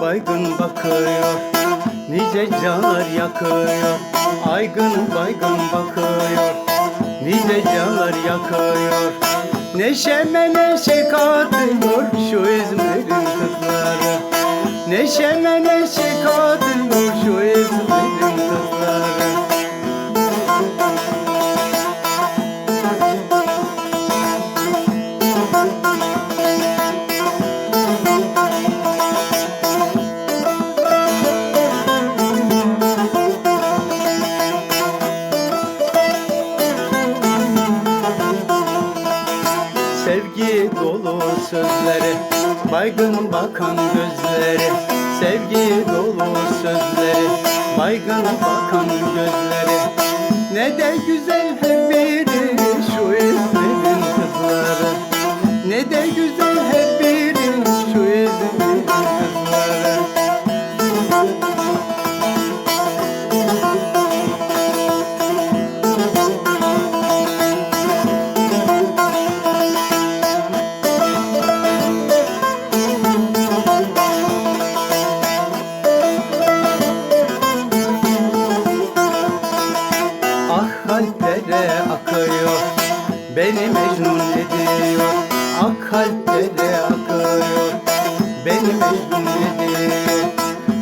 baygın bakıyor. Nice canlar yakıyor. Aygın baygın bakıyor. Nice canlar yakıyor. Neşeme neşe katıyor Şu İzmir'in kızları. Neşeme neşe katıyor Şu İzmir'in kızları Sevgi dolu sözleri Baygın bakan gözleri. Sevgi dolu sözleri Baygın bakan gözleri. Ne de güzel her biri kalplere akıyor Beni mecnun ediyor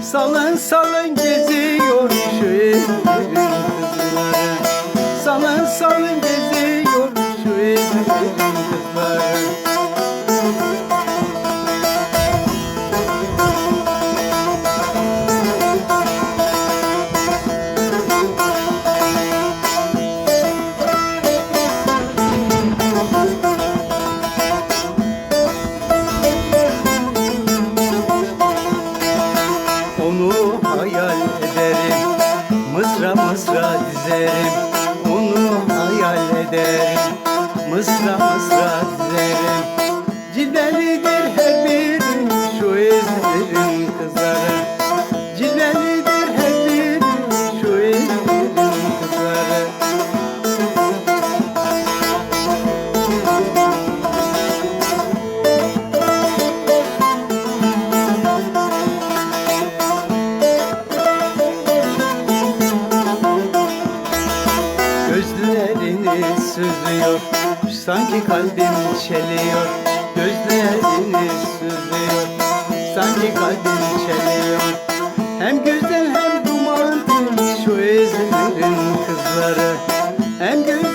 Salın salın geziyor Şu kızları Salın salın geziyor Şu İzmir'in dizerim Onu hayal ederim. Mısra mısra dizerim Cilvelidir her süzüyor Sanki kalbim çeliyor Gözlerini süzüyor Sanki kalbim çeliyor. Hem güzel hem romantik Şu İzmir'in kızları. Hem güzel